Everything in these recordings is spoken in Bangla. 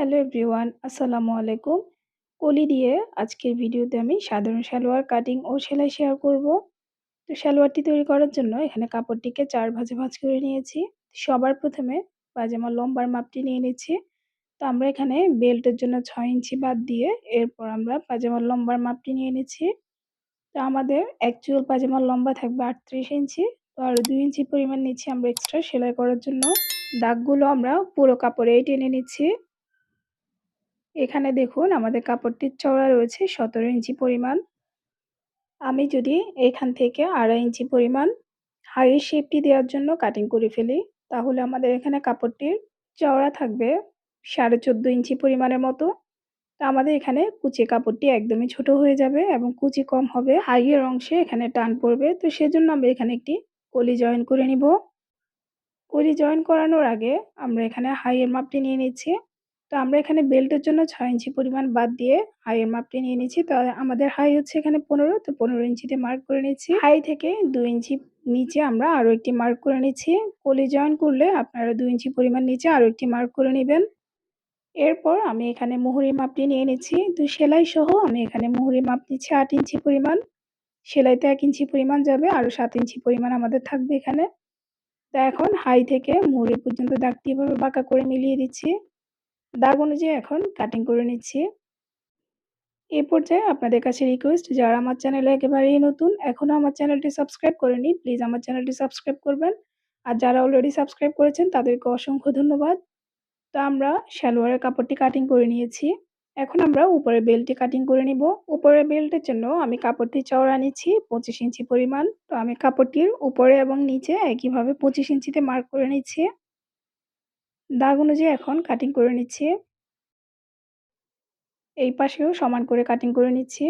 হ্যালো এভরিওয়ান, আসসালামু আলাইকুম। কলি দিয়ে আজকের ভিডিওতে আমি সাধারণ সালোয়ার কাটিং ও সেলাই শেয়ার করব। তো সালোয়ারটি তৈরি করার জন্য এখানে কাপড়টিকে চার ভাজে ভাজ করে নিয়েছি। সবার প্রথমে পাজামার লম্বার মাপটি নিয়ে নিচ্ছি। তো আমরা এখানে বেল্টের জন্য ছয় ইঞ্চি বাদ দিয়ে এরপর আমরা পাজামার লম্বার মাপটি নিয়ে নিচ্ছি। তো আমাদের অ্যাকচুয়াল পাজামার লম্বা থাকবে আটত্রিশ ইঞ্চি। তো আরও দুই ইঞ্চি পরিমাণ নিচ্ছি আমরা এক্সট্রা সেলাই করার জন্য। দাগগুলো আমরা পুরো কাপড়েই টেনে নিচ্ছি। এখানে দেখুন আমাদের কাপড়টির চওড়া রয়েছে সতেরো ইঞ্চি পরিমাণ। আমি যদি এখান থেকে আড়াই ইঞ্চি পরিমাণ হাইয়ের শেপটি দেওয়ার জন্য কাটিং করে ফেলি, তাহলে আমাদের এখানে কাপড়টির চওড়া থাকবে সাড়ে চোদ্দ ইঞ্চি পরিমাণের মতো। তো আমাদের এখানে কুচি কাপড়টি একদমই ছোট হয়ে যাবে এবং কুচি কম হবে। হাইয়ের অংশে এখানে টান পড়বে, তো সেজন্য আমরা এখানে একটি কলি জয়েন করে নিব। কলি জয়েন করানোর আগে আমরা এখানে হাইয়ের মাপটি নিয়ে নিচ্ছি। তো আমরা এখানে বেল্টের জন্য ছয় ইঞ্চি পরিমাণ বাদ দিয়ে হাইয়ের মাপটি নিয়ে নিচ্ছি তো আমাদের হাই হচ্ছে এখানে পনেরো, তো পনেরো ইঞ্চিতে মার্ক করে নিচ্ছি। হাই থেকে দু ইঞ্চি নিচে আমরা আরও একটি মার্ক করে নিচ্ছি। কলি জয়েন করলে আপনারা দু ইঞ্চি পরিমাণ নিচে আরও একটি মার্ক করে নেবেন। এরপর আমি এখানে মুহুরি মাপটি নিয়ে নিচ্ছি। তো সেলাই সহ আমি এখানে মুহুরি মাপ নিচ্ছি আট ইঞ্চি পরিমাণ। সেলাইতে এক ইঞ্চি পরিমাণ যাবে আরও সাত ইঞ্চি পরিমাণ আমাদের থাকবে এখানে। তো এখন হাই থেকে মুহুরি পর্যন্ত দাগটি এভাবে বাঁকা করে মিলিয়ে দিচ্ছি। দাগ অনুযায়ী এখন কাটিং করে নিচ্ছি। এই পর্যায়ে আপনাদের কাছে রিকোয়েস্ট যারা আমার চ্যানেলে একেবারেই নতুন এখনও আমার চ্যানেলটি সাবস্ক্রাইব করেনি প্লিজ আমার চ্যানেলটি সাবস্ক্রাইব করবেন। আর যারা অলরেডি সাবস্ক্রাইব করেছেন, তাদেরকে অসংখ্য ধন্যবাদ। তো আমরা সালোয়ারের কাপড়টি কাটিং করে নিয়েছি। এখন আমরা উপরে বেল্টটি কাটিং করে নিব। উপরে বেল্টের জন্য আমি কাপড়টি চওড়া নিচ্ছি, পঁচিশ ইঞ্চি পরিমাণ। তো আমি কাপড়টির উপরে এবং নিচে একইভাবে পঁচিশ ইঞ্চিতে মার্ক করে নিচ্ছি। দাগ অনুযায়ী এখন কাটিং করে নিচ্ছি। এই পাশেও সমান করে কাটিং করে নিচ্ছি।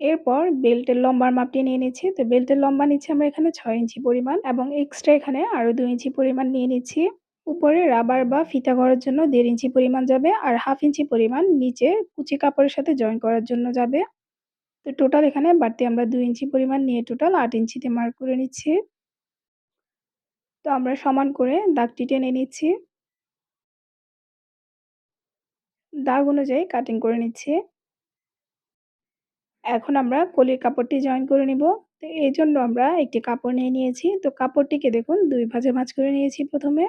এরপর বেল্টের লম্বার মাপটি নিয়ে নিচ্ছি। তো বেল্টের লম্বা নিচ্ছি আমরা এখানে ছয় ইঞ্চি পরিমাণ এবং এক্সট্রা এখানে আরও দুই ইঞ্চি পরিমাণ নিয়ে নিচ্ছি। উপরে রাবার বা ফিতা করার জন্য দেড় ইঞ্চি পরিমাণ যাবে আর হাফ ইঞ্চি পরিমাণ নিচে কুচি কাপড়ের সাথে জয়েন করার জন্য যাবে। তো টোটাল এখানে বাড়তি আমরা দুই ইঞ্চি পরিমাণ নিয়ে টোটাল আট ইঞ্চিতে মার্ক করে নিচ্ছি। তো আমরা সমান করে দাগটি টেনে নিচ্ছি। দাগ অনুযায়ী কাটিং করে নিচ্ছি। এখন আমরা কলির কাপড়টি জয়েন করে নিব। তো এই জন্য আমরা একটি কাপড় নিয়ে নিয়েছি। তো কাপড়টিকে দেখুন, দুই ভাজে ভাঁজ করে নিয়েছি প্রথমে।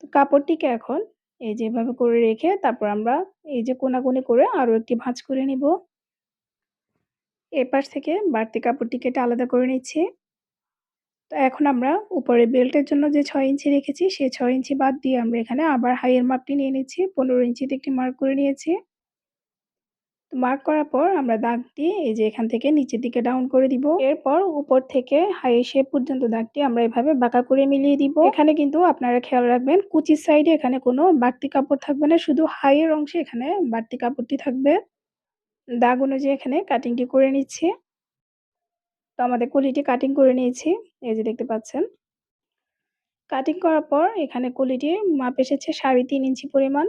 তো কাপড়টিকে এখন এই যেভাবে করে রেখে তারপর আমরা এই যে কোনাকুনি করে আরও একটি ভাঁজ করে নিব। এপাশ থেকে বাড়তি কাপড়টি কেটে আলাদা করে নিচ্ছি। তো এখন আমরা উপরে বেল্টের জন্য যে ছয় ইঞ্চি রেখেছি সেই ছয় ইঞ্চি বাদ দিয়ে আমরা এখানে আবার হাইয়ের মাপটি নিয়ে নিচ্ছি। পনেরো ইঞ্চিতে একটি মার্ক করে নিয়েছি। তো মার্ক করার পর আমরা দাগটি এই যে এখান থেকে নিচের দিকে ডাউন করে দিব। এরপর উপর থেকে হাই শেপ পর্যন্ত দাগটি আমরা এভাবে বাঁকা করে মিলিয়ে দিব। এখানে কিন্তু আপনারা খেয়াল রাখবেন, কুচির সাইডে এখানে কোনো বাড়তি কাপড় থাকবে না, শুধু হাইয়ের অংশে এখানে বাড়তি কাপড়টি থাকবে। দাগ অনুযায়ী এখানে কাটিংটি করে নিচ্ছি। আমাদের কলিটি কাটিং করে নিয়েছি, এই যে দেখতে পাচ্ছেন। কাটিং করার পর এখানে কলিটির মাপ এসেছে সাড়ে তিন ইঞ্চি পরিমাণ।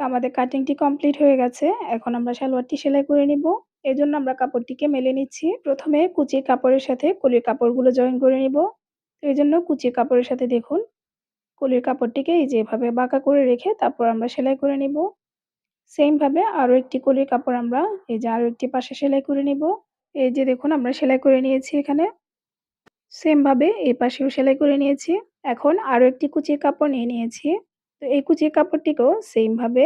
তো আমাদের কাটিংটি কমপ্লিট হয়ে গেছে, এখন আমরা সালোয়ারটি সেলাই করে নিব। এই জন্য আমরা কাপড়টিকে মেলে নিচ্ছি। প্রথমে কুচির কাপড়ের সাথে কলির কাপড়গুলো জয়েন করে নিব। এই জন্য কুচির কাপড়ের সাথে দেখুন, কলির কাপড়টিকে এই যেভাবে বাঁকা করে রেখে তারপর আমরা সেলাই করে নিব। সেমভাবে আরও একটি কলির কাপড় আমরা এই যে আরও একটি পাশে সেলাই করে নিব। এই যে দেখুন, আমরা সেলাই করে নিয়েছি এখানে। সেমভাবে এই পাশেও সেলাই করে নিয়েছি। এখন আরও একটি কুচির কাপড় নিয়ে নিয়েছি। তো এই কুচির কাপড়টিকেও সেমভাবে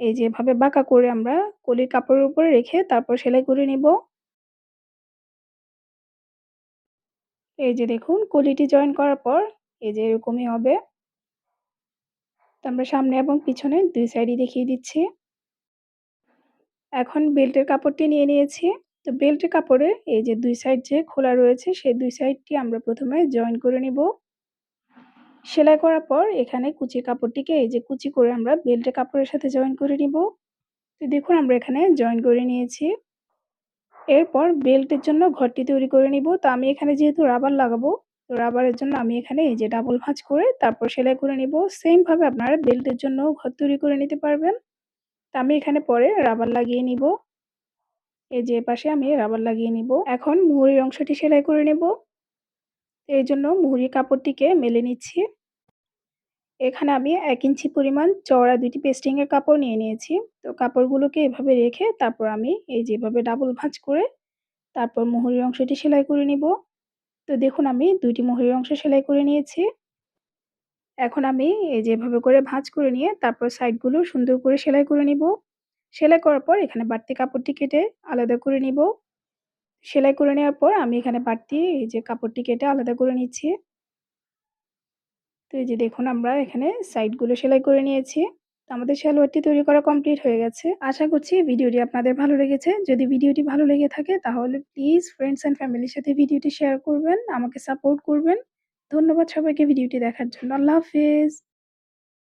এই যেভাবে বাঁকা করে আমরা কলির কাপড়ের উপরে রেখে তারপর সেলাই করে নিব। এই যে দেখুন, কলিটি জয়েন করার পর এই যে এরকমই হবে। আমরা সামনে এবং পিছনে দুই সাইডই দেখিয়ে দিচ্ছি। এখন বেল্টের কাপড়টি নিয়ে নিয়েছি। তো বেল্টের কাপড়ের এই যে দুই সাইড যে খোলা রয়েছে, সেই দুই সাইডটি আমরা প্রথমে জয়েন করে নিব। সেলাই করার পর এখানে কুচি কাপড়টিকে এই যে কুচি করে আমরা বেল্টের কাপড়ের সাথে জয়েন করে নিব। তো দেখুন আমরা এখানে জয়েন করে নিয়েছি। এরপর বেল্টের জন্য ঘরটি তৈরি করে নিব। তো আমি এখানে যেহেতু রাবার লাগাবো, তো রাবারের জন্য আমি এখানে এই যে ডাবল ভাঁজ করে তারপর সেলাই করে নিব। সেমভাবে আপনারা বেল্টের জন্য ঘর তৈরি করে নিতে পারবেন। তো আমি এখানে পরে রাবার লাগিয়ে নিব। এই যে পাশে আমি রাবার লাগিয়ে নিব এখন মুহুরির অংশটি সেলাই করে নেব এই জন্য মুহুরি কাপড়টিকে মেলে নিচ্ছি এখানে আমি এক ইঞ্চি পরিমাণ চওড়া ২ পেস্টিংয়ের কাপড় নিয়ে নিয়েছি। তো কাপড়গুলোকে এভাবে রেখে তারপর আমি এই যেভাবে ডাবল ভাঁজ করে তারপর মুহুরির অংশটি সেলাই করে নিব। তো দেখুন আমি ২ টি মুহুরির অংশ সেলাই করে নিয়েছি। এখন আমি এই যেভাবে করে ভাঁজ করে নিয়ে তারপর সাইডগুলো সুন্দর করে সেলাই করে নিব। সেলাই করার পর এখানে বাড়তি কাপড়টি কেটে আলাদা করে নিব। সেলাই করে নেওয়ার পর আমি এখানে বাড়তি এই যে কাপড়টি কেটে আলাদা করে নিচ্ছি। তো এই যে দেখুন আমরা এখানে সাইডগুলো সেলাই করে নিয়েছি। তো আমাদের সালোয়ারটি তৈরি করা কমপ্লিট হয়ে গেছে। আশা করছি ভিডিওটি আপনাদের ভালো লেগেছে। যদি ভিডিওটি ভালো লেগে থাকে তাহলে প্লিজ ফ্রেন্ডস অ্যান্ড ফ্যামিলির সাথে ভিডিওটি শেয়ার করবেন, আমাকে সাপোর্ট করবেন। ধন্যবাদ সবাইকে ভিডিওটি দেখার জন্য। আল্লাহ হাফেজ।